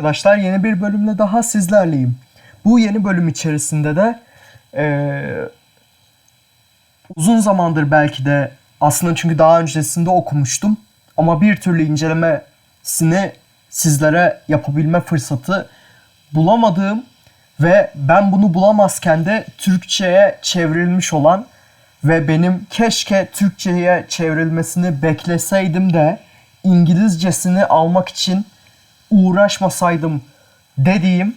Arkadaşlar yeni bir bölümle daha sizlerleyim. Bu yeni bölüm içerisinde de eee, uzun zamandır belki de aslında çünkü daha öncesinde okumuştum ama bir türlü incelemesini sizlere yapabilme fırsatı bulamadığım ve ben bunu bulamazken de Türkçe'ye çevrilmiş olan ve benim keşke Türkçe'ye çevrilmesini bekleseydim de İngilizcesini almak için uğraşmasaydım dediğim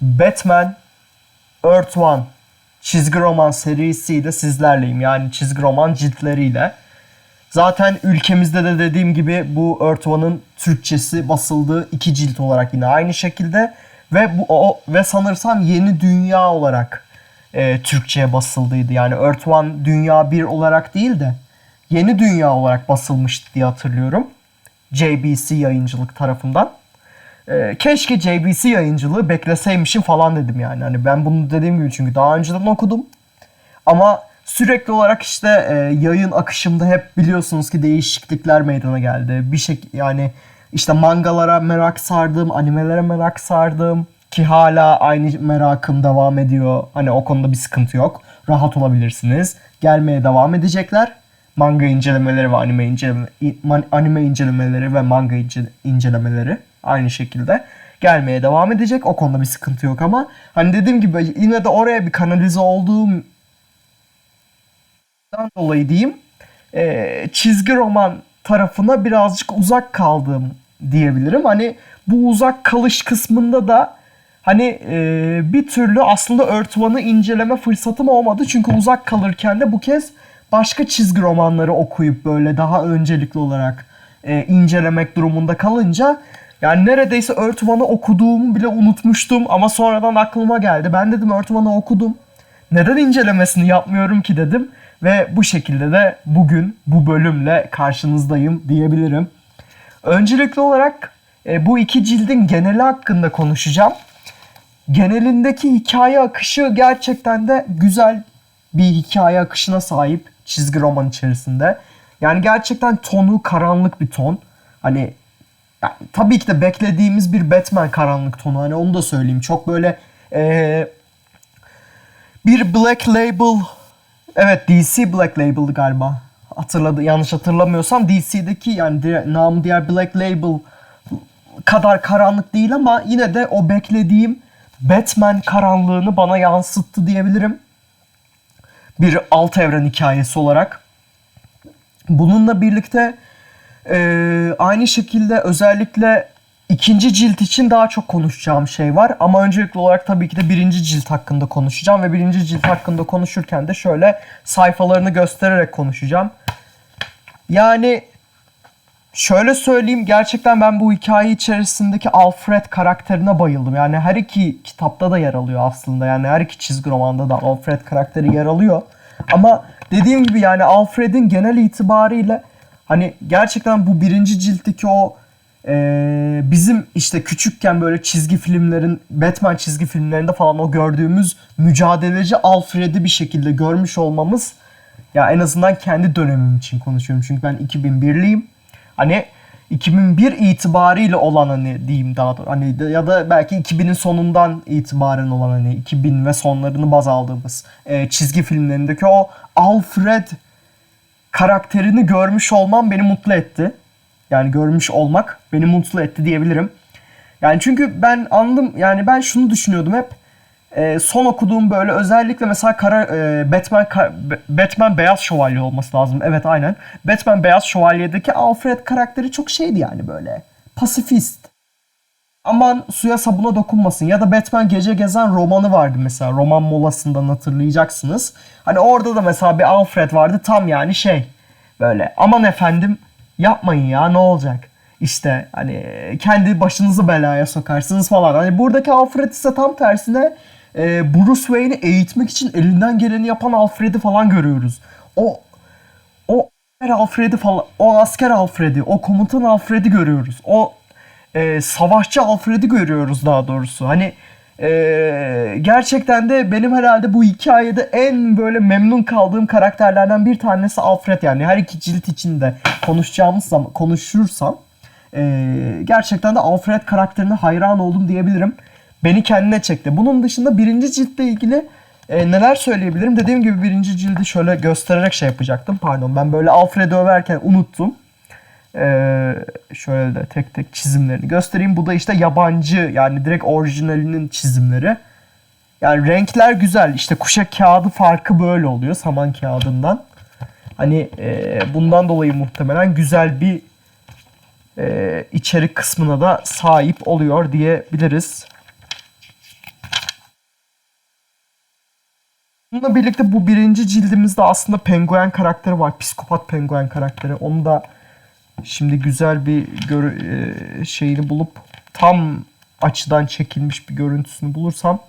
Batman Earth One çizgi roman serisiyle sizlerleyim. Yani çizgi roman ciltleriyle. Zaten ülkemizde de dediğim gibi bu Earth One'ın Türkçesi basıldığı iki cilt olarak yine aynı şekilde ve bu o, ve sanırsam Yeni Dünya olarak e, Türkçe'ye basıldıydı. Yani Earth One Dünya 1 olarak değil de Yeni Dünya olarak basılmıştı diye hatırlıyorum. JBC yayıncılık tarafından. Ee, keşke JBC yayıncılığı bekleseymişim falan dedim yani. Hani ben bunu dediğim gibi çünkü daha önceden okudum. Ama sürekli olarak işte e, yayın akışımda hep biliyorsunuz ki değişiklikler meydana geldi. Bir şey yani işte mangalara merak sardım, animelere merak sardım ki hala aynı merakım devam ediyor. Hani o konuda bir sıkıntı yok. Rahat olabilirsiniz. Gelmeye devam edecekler. Manga incelemeleri ve anime inceleme, anime incelemeleri ve manga ince- incelemeleri aynı şekilde gelmeye devam edecek. O konuda bir sıkıntı yok ama hani dediğim gibi yine de oraya bir kanalize olduğum dolayı diyeyim e, çizgi roman tarafına birazcık uzak kaldım diyebilirim. Hani bu uzak kalış kısmında da hani e, bir türlü aslında One'ı inceleme fırsatım olmadı. Çünkü uzak kalırken de bu kez başka çizgi romanları okuyup böyle daha öncelikli olarak e, incelemek durumunda kalınca yani neredeyse Earth One'ı okuduğumu bile unutmuştum ama sonradan aklıma geldi. Ben dedim Earth One'ı okudum. Neden incelemesini yapmıyorum ki dedim. Ve bu şekilde de bugün bu bölümle karşınızdayım diyebilirim. Öncelikli olarak e, bu iki cildin geneli hakkında konuşacağım. Genelindeki hikaye akışı gerçekten de güzel bir hikaye akışına sahip çizgi roman içerisinde. Yani gerçekten tonu karanlık bir ton. Hani yani tabii ki de beklediğimiz bir Batman karanlık tonu. Hani onu da söyleyeyim. Çok böyle eee, bir Black Label evet DC Black Label'dı galiba. Hatırladı yanlış hatırlamıyorsam DC'deki yani diğer, namı diğer Black Label kadar karanlık değil ama yine de o beklediğim Batman karanlığını bana yansıttı diyebilirim. Bir alt evren hikayesi olarak. Bununla birlikte ee, aynı şekilde özellikle ikinci cilt için daha çok konuşacağım şey var. Ama öncelikli olarak tabii ki de birinci cilt hakkında konuşacağım. Ve birinci cilt hakkında konuşurken de şöyle sayfalarını göstererek konuşacağım. Yani şöyle söyleyeyim gerçekten ben bu hikaye içerisindeki Alfred karakterine bayıldım. Yani her iki kitapta da yer alıyor aslında. Yani her iki çizgi romanda da Alfred karakteri yer alıyor. Ama dediğim gibi yani Alfred'in genel itibariyle Hani gerçekten bu birinci ciltteki o e, bizim işte küçükken böyle çizgi filmlerin Batman çizgi filmlerinde falan o gördüğümüz mücadeleci Alfred'i bir şekilde görmüş olmamız ya en azından kendi dönemim için konuşuyorum. Çünkü ben 2001'liyim. Hani 2001 itibariyle olan hani diyeyim daha doğrusu hani ya da belki 2000'in sonundan itibaren olan hani 2000 ve sonlarını baz aldığımız e, çizgi filmlerindeki o Alfred karakterini görmüş olmam beni mutlu etti. Yani görmüş olmak beni mutlu etti diyebilirim. Yani çünkü ben anladım yani ben şunu düşünüyordum hep. E, son okuduğum böyle özellikle mesela kara, e, Batman ka- Batman Beyaz Şövalye olması lazım. Evet aynen. Batman Beyaz Şövalye'deki Alfred karakteri çok şeydi yani böyle. Pasifist. Aman suya sabuna dokunmasın. Ya da Batman Gece Gezen romanı vardı mesela. Roman molasından hatırlayacaksınız. Hani orada da mesela bir Alfred vardı tam yani şey. Böyle aman efendim yapmayın ya ne olacak. İşte hani kendi başınızı belaya sokarsınız falan. Hani buradaki Alfred ise tam tersine e, Bruce Wayne'i eğitmek için elinden geleni yapan Alfred'i falan görüyoruz. O o Alfred'i falan, o asker Alfred'i, o komutan Alfred'i görüyoruz. O e, savaşçı Alfred'i görüyoruz daha doğrusu. Hani e, gerçekten de benim herhalde bu hikayede en böyle memnun kaldığım karakterlerden bir tanesi Alfred yani her iki cilt içinde konuşacağımız zaman konuşursam Ee, gerçekten de Alfred karakterine hayran oldum diyebilirim. Beni kendine çekti. Bunun dışında birinci ciltle ilgili e, neler söyleyebilirim? Dediğim gibi birinci cildi şöyle göstererek şey yapacaktım. Pardon ben böyle Alfred'i överken unuttum. Ee, şöyle de tek tek çizimlerini göstereyim. Bu da işte yabancı yani direkt orijinalinin çizimleri. Yani renkler güzel. İşte kuşak kağıdı farkı böyle oluyor saman kağıdından. Hani e, bundan dolayı muhtemelen güzel bir e, içerik kısmına da sahip oluyor diyebiliriz. Bununla birlikte bu birinci cildimizde aslında penguen karakteri var. Psikopat penguen karakteri. Onu da şimdi güzel bir e, şeyini bulup tam açıdan çekilmiş bir görüntüsünü bulursam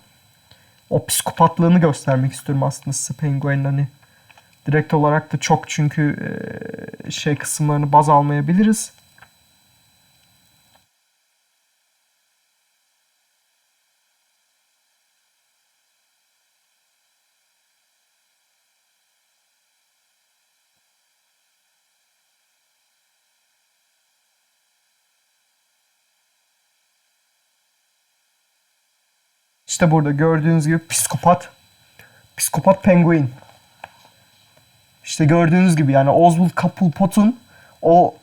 o psikopatlığını göstermek istiyorum aslında size penguenin hani direkt olarak da çok çünkü e, şey kısımlarını baz almayabiliriz. İşte burada gördüğünüz gibi psikopat. Psikopat penguin. İşte gördüğünüz gibi yani Oswald Cobblepot'un o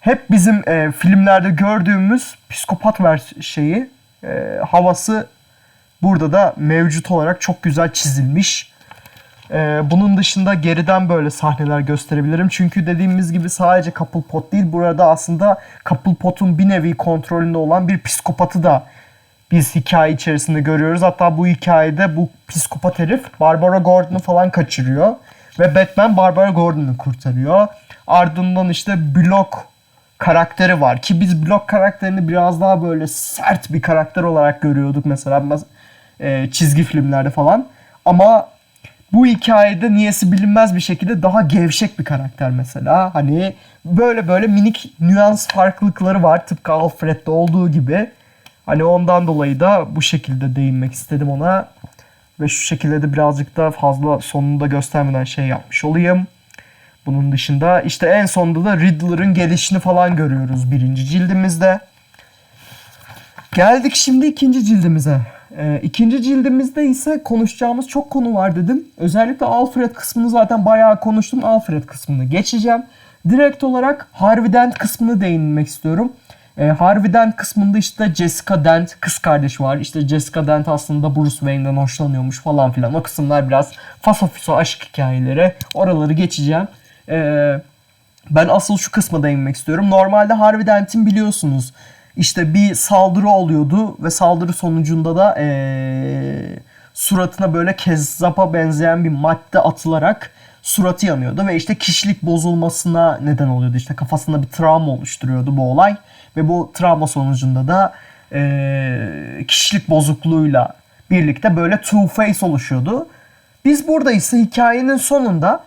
hep bizim e, filmlerde gördüğümüz psikopat vers şeyi e, havası burada da mevcut olarak çok güzel çizilmiş. E, bunun dışında geriden böyle sahneler gösterebilirim. Çünkü dediğimiz gibi sadece Cobblepot değil burada aslında Cobblepot'un bir nevi kontrolünde olan bir psikopatı da biz hikaye içerisinde görüyoruz. Hatta bu hikayede bu psikopat herif Barbara Gordon'u falan kaçırıyor. Ve Batman Barbara Gordon'u kurtarıyor. Ardından işte Block karakteri var. Ki biz Block karakterini biraz daha böyle sert bir karakter olarak görüyorduk mesela e, çizgi filmlerde falan. Ama bu hikayede niyesi bilinmez bir şekilde daha gevşek bir karakter mesela. Hani böyle böyle minik nüans farklılıkları var tıpkı Alfred'de olduğu gibi. Hani ondan dolayı da bu şekilde değinmek istedim ona. Ve şu şekilde de birazcık daha fazla sonunda göstermeden şey yapmış olayım. Bunun dışında işte en sonunda da Riddler'ın gelişini falan görüyoruz birinci cildimizde. Geldik şimdi ikinci cildimize. Ee, ikinci cildimizde ise konuşacağımız çok konu var dedim. Özellikle Alfred kısmını zaten bayağı konuştum. Alfred kısmını geçeceğim. Direkt olarak Harvey Dent kısmını değinmek istiyorum. E, Harvey Dent kısmında işte Jessica Dent kız kardeşi var. İşte Jessica Dent aslında Bruce Wayne'den hoşlanıyormuş falan filan. O kısımlar biraz fasofiso aşk hikayeleri. Oraları geçeceğim. E, ben asıl şu kısma değinmek istiyorum. Normalde Harvey Dent'in biliyorsunuz işte bir saldırı oluyordu ve saldırı sonucunda da e, suratına böyle kezzapa benzeyen bir madde atılarak suratı yanıyordu ve işte kişilik bozulmasına neden oluyordu. İşte kafasında bir travma oluşturuyordu bu olay. Ve bu travma sonucunda da e, kişilik bozukluğuyla birlikte böyle two face oluşuyordu. Biz burada ise hikayenin sonunda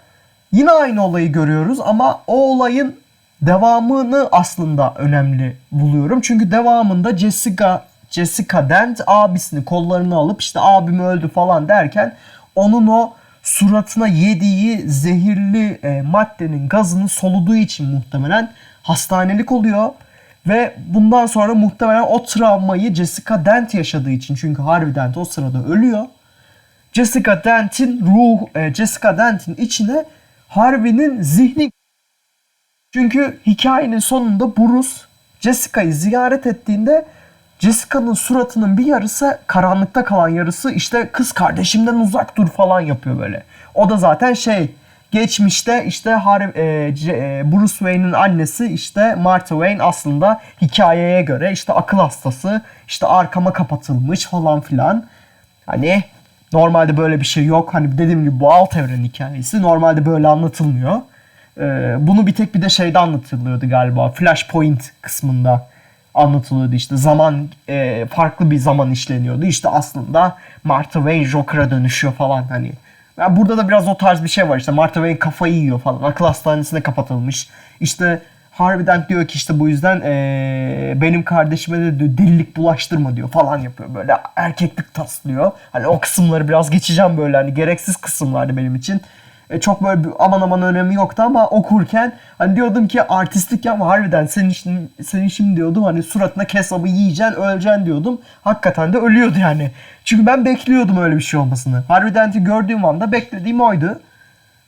yine aynı olayı görüyoruz ama o olayın devamını aslında önemli buluyorum. Çünkü devamında Jessica Jessica Dent abisini kollarını alıp işte abim öldü falan derken onun o suratına yediği zehirli e, maddenin gazını soluduğu için muhtemelen hastanelik oluyor. Ve bundan sonra muhtemelen o travmayı Jessica Dent yaşadığı için çünkü Harvey Dent o sırada ölüyor. Jessica Dent'in ruh, e, Jessica Dent'in içine Harvey'nin zihni çünkü hikayenin sonunda Bruce Jessica'yı ziyaret ettiğinde Jessica'nın suratının bir yarısı karanlıkta kalan yarısı işte kız kardeşimden uzak dur falan yapıyor böyle. O da zaten şey geçmişte işte e, e, Bruce Wayne'in annesi işte Martha Wayne aslında hikayeye göre işte akıl hastası işte arkama kapatılmış falan filan. Hani normalde böyle bir şey yok. Hani dediğim gibi bu alt evren hikayesi normalde böyle anlatılmıyor. Ee, bunu bir tek bir de şeyde anlatılıyordu galiba. Flashpoint kısmında anlatılıyordu işte zaman e, farklı bir zaman işleniyordu. İşte aslında Martha Wayne Joker'a dönüşüyor falan hani. Yani burada da biraz o tarz bir şey var işte Martha Wayne kafayı yiyor falan. Akıl hastanesine kapatılmış. İşte harbiden diyor ki işte bu yüzden ee, benim kardeşime de diyor, delilik bulaştırma diyor falan yapıyor böyle erkeklik taslıyor. Hani o kısımları biraz geçeceğim böyle hani gereksiz kısımlardı benim için. E, çok böyle bir aman aman önemi yoktu ama okurken hani diyordum ki artistlik yapma harbiden senin işin, senin işin diyordum hani suratına kesabı yiyeceksin öleceksin diyordum. Hakikaten de ölüyordu yani. Çünkü ben bekliyordum öyle bir şey olmasını. Harbiden gördüğüm anda beklediğim oydu.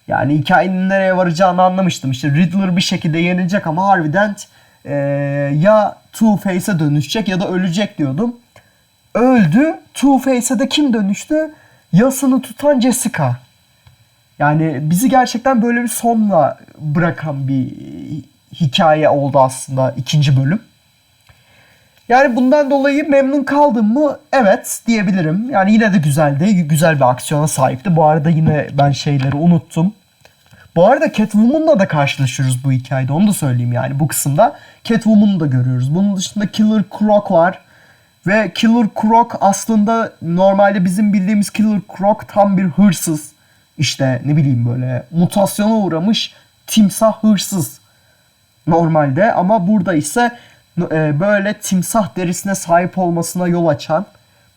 Yani hikayenin nereye varacağını anlamıştım. İşte Riddler bir şekilde yenilecek ama harbiden e, ya Two-Face'e dönüşecek ya da ölecek diyordum. Öldü. Two-Face'e de kim dönüştü? Yasını tutan Jessica. Yani bizi gerçekten böyle bir sonla bırakan bir hikaye oldu aslında ikinci bölüm. Yani bundan dolayı memnun kaldım mı? Evet diyebilirim. Yani yine de güzeldi. Güzel bir aksiyona sahipti. Bu arada yine ben şeyleri unuttum. Bu arada Catwoman'la da karşılaşıyoruz bu hikayede. Onu da söyleyeyim yani bu kısımda. Catwoman'ı da görüyoruz. Bunun dışında Killer Croc var. Ve Killer Croc aslında normalde bizim bildiğimiz Killer Croc tam bir hırsız. İşte ne bileyim böyle mutasyona uğramış timsah hırsız normalde ama burada ise e, böyle timsah derisine sahip olmasına yol açan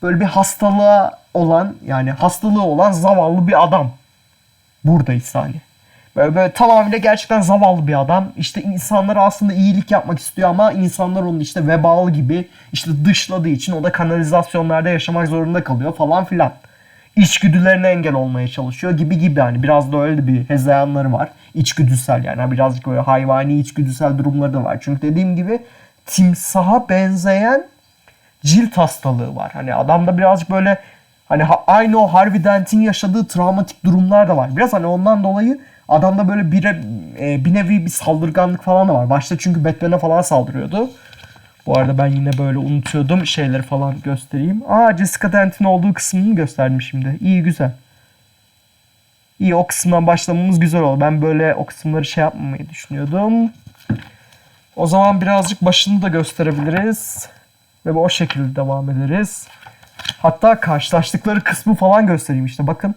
böyle bir hastalığa olan yani hastalığı olan zavallı bir adam. Buradayız hani. Böyle, böyle tamamıyla gerçekten zavallı bir adam. İşte insanlara aslında iyilik yapmak istiyor ama insanlar onu işte vebalı gibi işte dışladığı için o da kanalizasyonlarda yaşamak zorunda kalıyor falan filan. İçgüdülerine engel olmaya çalışıyor gibi gibi hani biraz da öyle bir hezeyanları var. İçgüdüsel yani birazcık böyle hayvani içgüdüsel durumları da var. Çünkü dediğim gibi timsaha benzeyen cilt hastalığı var. Hani adamda birazcık böyle hani ha- aynı o Harvey Dent'in yaşadığı travmatik durumlar da var. Biraz hani ondan dolayı adamda böyle bir, e, bir nevi bir saldırganlık falan da var. Başta çünkü Batman'e falan saldırıyordu. Bu arada ben yine böyle unutuyordum. Şeyleri falan göstereyim. Aa Jessica Dent'in olduğu kısmını gösterdim şimdi. İyi güzel. İyi o kısımdan başlamamız güzel oldu. Ben böyle o kısımları şey yapmamayı düşünüyordum. O zaman birazcık başını da gösterebiliriz. Ve o şekilde devam ederiz. Hatta karşılaştıkları kısmı falan göstereyim işte bakın.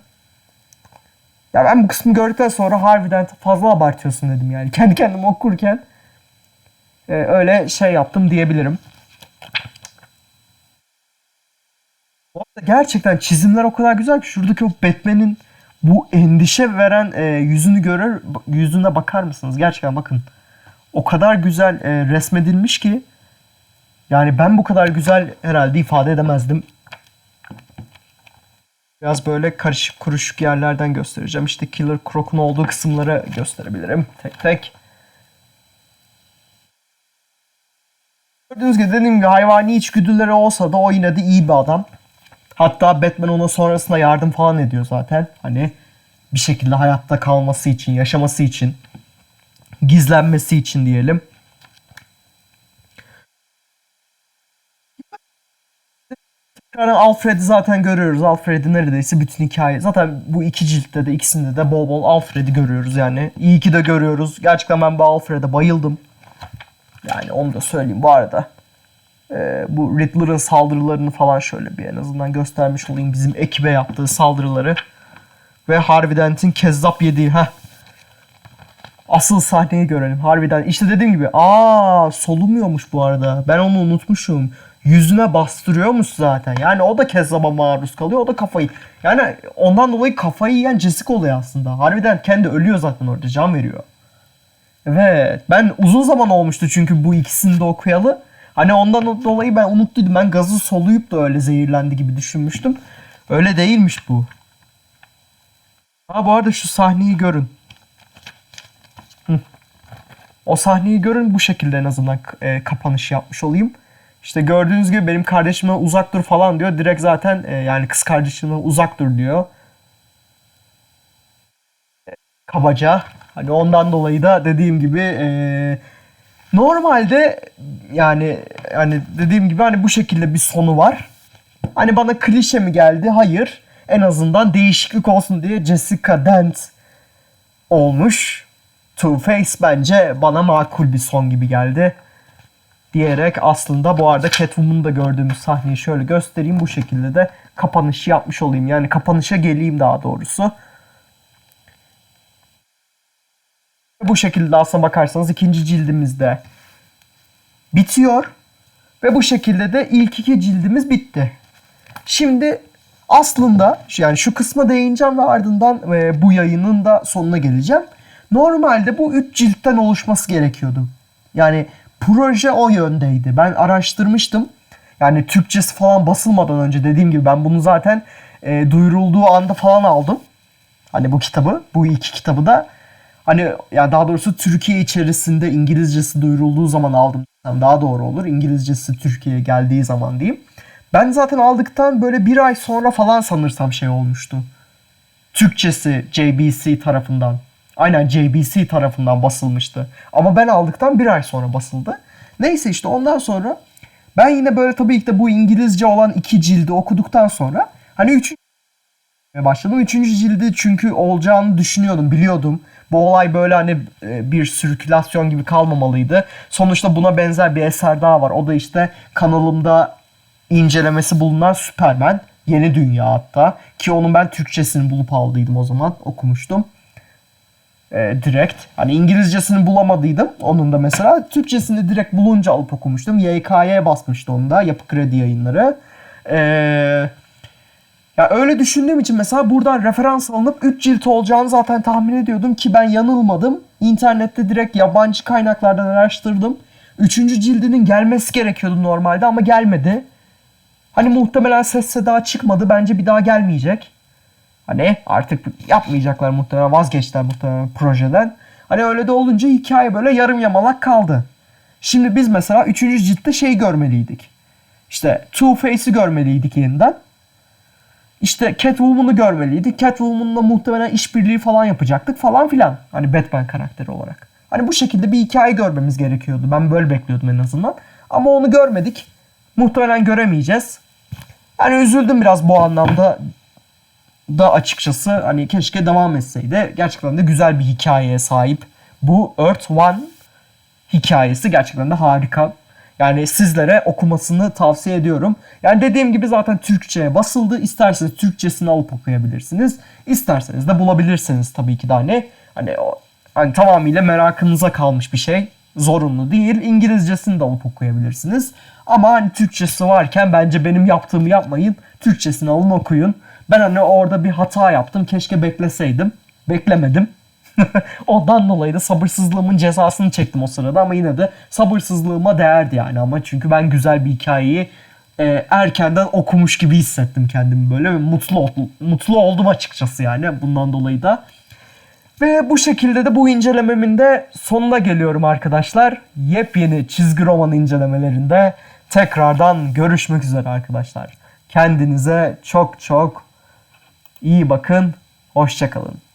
Ya ben bu kısmı gördükten sonra harbiden fazla abartıyorsun dedim yani. Kendi kendime okurken e, öyle şey yaptım diyebilirim. Bu arada gerçekten çizimler o kadar güzel ki şuradaki o Batman'in bu endişe veren e, yüzünü görür yüzüne bakar mısınız? Gerçekten bakın. O kadar güzel e, resmedilmiş ki yani ben bu kadar güzel herhalde ifade edemezdim. Biraz böyle karışık kuruşuk yerlerden göstereceğim. İşte Killer Croc'un olduğu kısımları gösterebilirim tek tek. Gördüğünüz gibi dediğim gibi hayvani içgüdüleri olsa da o yine de iyi bir adam. Hatta Batman ona sonrasında yardım falan ediyor zaten. Hani bir şekilde hayatta kalması için, yaşaması için, gizlenmesi için diyelim. Yani Alfred'i zaten görüyoruz. Alfred'i neredeyse bütün hikaye. Zaten bu iki ciltte de ikisinde de bol bol Alfred'i görüyoruz yani. İyi ki de görüyoruz. Gerçekten ben bu Alfred'e bayıldım. Yani onu da söyleyeyim bu arada. Ee, bu Riddler'ın saldırılarını falan şöyle bir en azından göstermiş olayım. Bizim ekibe yaptığı saldırıları. Ve Harvey Dent'in kezzap yediği. Heh. Asıl sahneyi görelim. Harbiden işte dediğim gibi aa solumuyormuş bu arada. Ben onu unutmuşum. Yüzüne bastırıyormuş zaten. Yani o da kezzaba maruz kalıyor. O da kafayı. Yani ondan dolayı kafayı yiyen Jessica oluyor aslında. Harbiden kendi ölüyor zaten orada. Can veriyor. Evet. Ben uzun zaman olmuştu çünkü bu ikisini de okuyalı. Hani ondan dolayı ben unuttuydum. Ben gazı soluyup da öyle zehirlendi gibi düşünmüştüm. Öyle değilmiş bu. Ha bu arada şu sahneyi görün. Hı. O sahneyi görün bu şekilde en azından e, kapanış yapmış olayım. İşte gördüğünüz gibi benim kardeşime uzak dur falan diyor. Direkt zaten e, yani kız kardeşime uzak dur diyor. Kabaca. Hani ondan dolayı da dediğim gibi e, normalde yani hani dediğim gibi hani bu şekilde bir sonu var. Hani bana klişe mi geldi? Hayır. En azından değişiklik olsun diye Jessica Dent olmuş. Two Face bence bana makul bir son gibi geldi. Diyerek aslında bu arada Catwoman'ı da gördüğümüz sahneyi şöyle göstereyim. Bu şekilde de kapanışı yapmış olayım. Yani kapanışa geleyim daha doğrusu. Bu şekilde aslına bakarsanız ikinci cildimizde bitiyor. Ve bu şekilde de ilk iki cildimiz bitti. Şimdi Aslında yani şu kısma değineceğim ve ardından e, bu yayının da sonuna geleceğim. Normalde bu 3 ciltten oluşması gerekiyordu. Yani proje o yöndeydi. Ben araştırmıştım. Yani Türkçesi falan basılmadan önce dediğim gibi ben bunu zaten e, duyurulduğu anda falan aldım. Hani bu kitabı, bu iki kitabı da hani ya daha doğrusu Türkiye içerisinde İngilizcesi duyurulduğu zaman aldım. Yani daha doğru olur. İngilizcesi Türkiye'ye geldiği zaman diyeyim. Ben zaten aldıktan böyle bir ay sonra falan sanırsam şey olmuştu. Türkçesi JBC tarafından. Aynen JBC tarafından basılmıştı. Ama ben aldıktan bir ay sonra basıldı. Neyse işte ondan sonra ben yine böyle tabii ki de bu İngilizce olan iki cildi okuduktan sonra hani üçüncü başladım. Üçüncü cildi çünkü olacağını düşünüyordum, biliyordum. Bu olay böyle hani e, bir sirkülasyon gibi kalmamalıydı. Sonuçta buna benzer bir eser daha var. O da işte kanalımda incelemesi bulunan Superman. Yeni Dünya hatta. Ki onun ben Türkçesini bulup aldıydım o zaman. Okumuştum. E, direkt. Hani İngilizcesini bulamadıydım. Onun da mesela Türkçesini direkt bulunca alıp okumuştum. YK'ye basmıştı onu da. Yapı Kredi yayınları. Eee ya öyle düşündüğüm için mesela buradan referans alınıp 3 cilt olacağını zaten tahmin ediyordum ki ben yanılmadım. İnternette direkt yabancı kaynaklardan araştırdım. Üçüncü cildinin gelmesi gerekiyordu normalde ama gelmedi. Hani muhtemelen ses seda çıkmadı. Bence bir daha gelmeyecek. Hani artık yapmayacaklar muhtemelen vazgeçtiler muhtemelen projeden. Hani öyle de olunca hikaye böyle yarım yamalak kaldı. Şimdi biz mesela üçüncü ciltte şey görmeliydik. İşte Two Face'i görmeliydik yeniden. İşte Catwoman'ı görmeliydik. Catwoman'la muhtemelen işbirliği falan yapacaktık falan filan. Hani Batman karakteri olarak. Hani bu şekilde bir hikaye görmemiz gerekiyordu. Ben böyle bekliyordum en azından. Ama onu görmedik. Muhtemelen göremeyeceğiz. Hani üzüldüm biraz bu anlamda da açıkçası hani keşke devam etseydi. Gerçekten de güzel bir hikayeye sahip. Bu Earth One hikayesi gerçekten de harika. Yani sizlere okumasını tavsiye ediyorum. Yani dediğim gibi zaten Türkçe'ye basıldı. İsterseniz Türkçesini alıp okuyabilirsiniz. İsterseniz de bulabilirsiniz tabii ki de hani. Hani, o, hani tamamıyla merakınıza kalmış bir şey. Zorunlu değil. İngilizcesini de alıp okuyabilirsiniz. Ama hani Türkçesi varken bence benim yaptığımı yapmayın. Türkçesini alın okuyun. Ben hani orada bir hata yaptım. Keşke bekleseydim. Beklemedim. Ondan dolayı da sabırsızlığımın cezasını çektim o sırada ama yine de sabırsızlığıma değerdi yani ama çünkü ben güzel bir hikayeyi e, erkenden okumuş gibi hissettim kendimi böyle ve mutlu mutlu oldum açıkçası yani bundan dolayı da. Ve bu şekilde de bu incelememin de sonuna geliyorum arkadaşlar. Yepyeni çizgi roman incelemelerinde tekrardan görüşmek üzere arkadaşlar. Kendinize çok çok iyi bakın. Hoşçakalın.